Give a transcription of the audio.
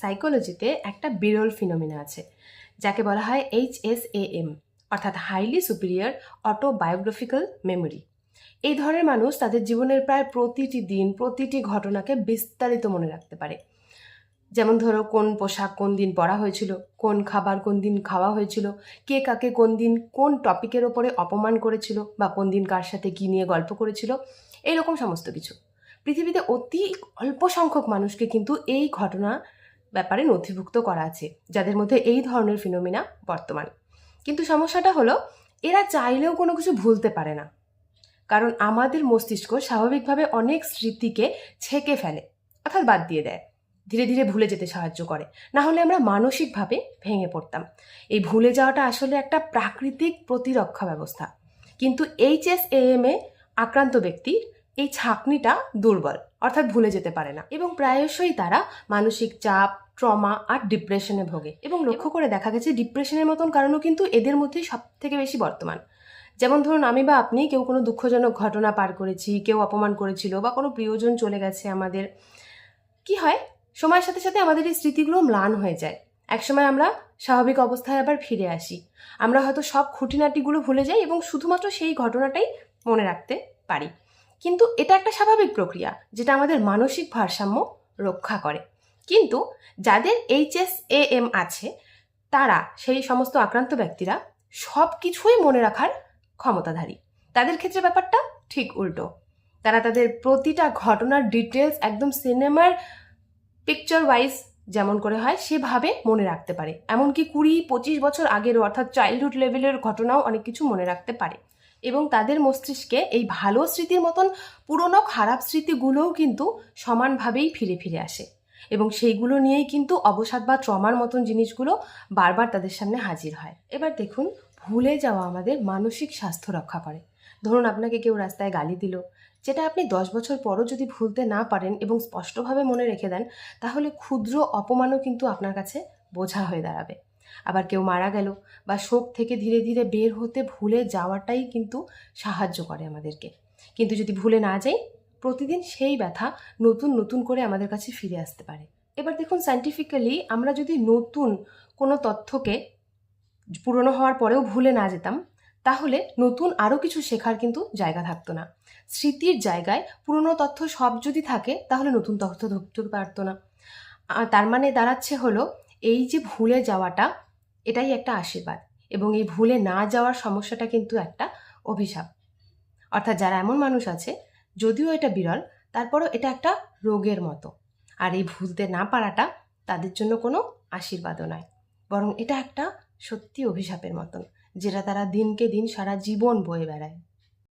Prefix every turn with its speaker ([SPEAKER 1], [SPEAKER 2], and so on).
[SPEAKER 1] সাইকোলজিতে একটা বিরল ফিনোমিনা আছে, যাকে বলা হয় এইচ এস এ এম অর্থাৎ হাইলি সুপিরিয়র অটোবায়োগ্রাফিক্যাল মেমোরি এই ধরনের মানুষ তাদের জীবনের প্রায় প্রতিটি দিন, প্রতিটি ঘটনাকে বিস্তারিত মনে রাখতে পারে। যেমন ধরো, কোন পোশাক কোন দিন পরা হয়েছিল, কোন খাবার কোন দিন খাওয়া হয়েছিল, কে কাকে কোন দিন কোন টপিকের ওপরে অপমান করেছিল বা কোন দিন কার সাথে কী নিয়ে গল্প করেছিল এইরকম সমস্ত কিছু। পৃথিবীতে অতি অল্প সংখ্যক মানুষকে কিন্তু এই ঘটনা ব্যাপারে নথিভুক্ত করা আছে, যাদের মধ্যে এই ধরনের ফিনোমিনা বর্তমান। কিন্তু সমস্যাটা হলো, এরা চাইলেও কোনো কিছু ভুলতে পারে না। কারণ আমাদের মস্তিষ্ক স্বাভাবিকভাবে অনেক স্মৃতিকে ছেঁকে ফেলে, অর্থাৎ বাদ দিয়ে দেয়। ধীরে ধীরে ভুলে যেতে সাহায্য করে। না হলে আমরা মানসিকভাবে ভেঙে পড়তাম। এই ভুলে যাওয়াটা আসলে একটা প্রাকৃতিক প্রতিরক্ষা ব্যবস্থা। কিন্তু এইচএস এএম এ আক্রান্ত ব্যক্তির এই ছাকনিটা দুর্বল, অর্থাৎ ভুলে যেতে পারে না। এবং প্রায়শই তারা মানসিক চাপ ট্রমা আর ডিপ্রেশনে ভোগে। এবং লক্ষ্য করে দেখা গেছে ডিপ্রেশনের মতন কারণও কিন্তু এদের মধ্যেই সব থেকে বেশি বর্তমান। যেমন ধরুন আমি বা আপনি কেউ কোনো দুঃখজনক ঘটনা পার করেছি কেউ অপমান করেছিল বা কোনো প্রিয়জন চলে গেছে আমাদের কি হয়? সময়ের সাথে সাথে আমাদের এই স্মৃতিগুলো ম্লান হয়ে যায়। একসময় আমরা স্বাভাবিক অবস্থায় আবার ফিরে আসি। আমরা হয়তো সব খুঁটিনাটিগুলো ভুলে যাই এবং শুধুমাত্র সেই ঘটনাটাই মনে রাখতে পারি। কিন্তু এটা একটা স্বাভাবিক প্রক্রিয়া যেটা আমাদের মানসিক ভারসাম্য রক্ষা করে। কিন্তু যাদের এইচএস এম আছে, তারা সেই সমস্ত আক্রান্ত ব্যক্তিরা সব কিছুই মনে রাখার ক্ষমতাধারী। তাদের ক্ষেত্রে ব্যাপারটা ঠিক উল্টো। তারা তাদের প্রতিটা ঘটনার ডিটেলস একদম সিনেমার পিকচার ওয়াইজ যেমন করে হয়, সেভাবে মনে রাখতে পারে। এমনকি কুড়ি, পঁচিশ বছর আগেরও অর্থাৎ চাইল্ডহুড লেভেলের ঘটনাও অনেক কিছু মনে রাখতে পারে। এবং তাদের মস্তিষ্কে এই ভালো স্মৃতির মতন পুরনো খারাপ স্মৃতিগুলোও কিন্তু সমানভাবেই ফিরে ফিরে আসে। এবং সেইগুলো নিয়েই কিন্তু অবসাদ বা ট্রমার মতন জিনিসগুলো বারবার তাদের সামনে হাজির হয়। এবার দেখুন, ভুলে যাওয়া আমাদের মানসিক স্বাস্থ্য রক্ষা করে। ধরুন, আপনাকে কেউ রাস্তায় গালি দিল, যেটা আপনি দশ বছর পরও যদি ভুলতে না পারেন এবং স্পষ্টভাবে মনে রেখে দেন, তাহলে ক্ষুদ্র অপমানও কিন্তু আপনার কাছে বোঝা হয়ে দাঁড়াবে। আবার কেউ মারা গেল বা শোক থেকে ধীরে ধীরে বের হতে ভুলে যাওয়াটাই কিন্তু সাহায্য করে আমাদেরকে। কিন্তু যদি ভুলে না যাই প্রতিদিন সেই ব্যথা নতুন নতুন করে আমাদের কাছে ফিরে আসতে পারে। এবার দেখুন সায়েন্টিফিক্যালি আমরা যদি নতুন কোনো তথ্যকে পুরনো হওয়ার পরেও ভুলে না যেতাম, তাহলে নতুন আরও কিছু শেখার কিন্তু জায়গা থাকতো না। স্মৃতির জায়গায় পুরনো তথ্য সব যদি থাকে, তাহলে নতুন তথ্য ধরতে পারতো না। তার মানে দাঁড়াচ্ছে হলো এই যে ভুলে যাওয়াটা, এটাই একটা আশীর্বাদ এবং এই ভুলে না যাওয়ার সমস্যাটা কিন্তু একটা অভিশাপ। অর্থাৎ যারা এমন মানুষ আছে যদিও এটা বিরল, তারপরও এটা একটা রোগের মতো। আর এই ভুলতে না পারাটা তাদের জন্য কোনো আশীর্বাদও নয়। বরং এটা একটা সত্যি অভিশাপের মতন, যেটা তারা দিনকে দিন সারা জীবন বয়ে বেড়ায়।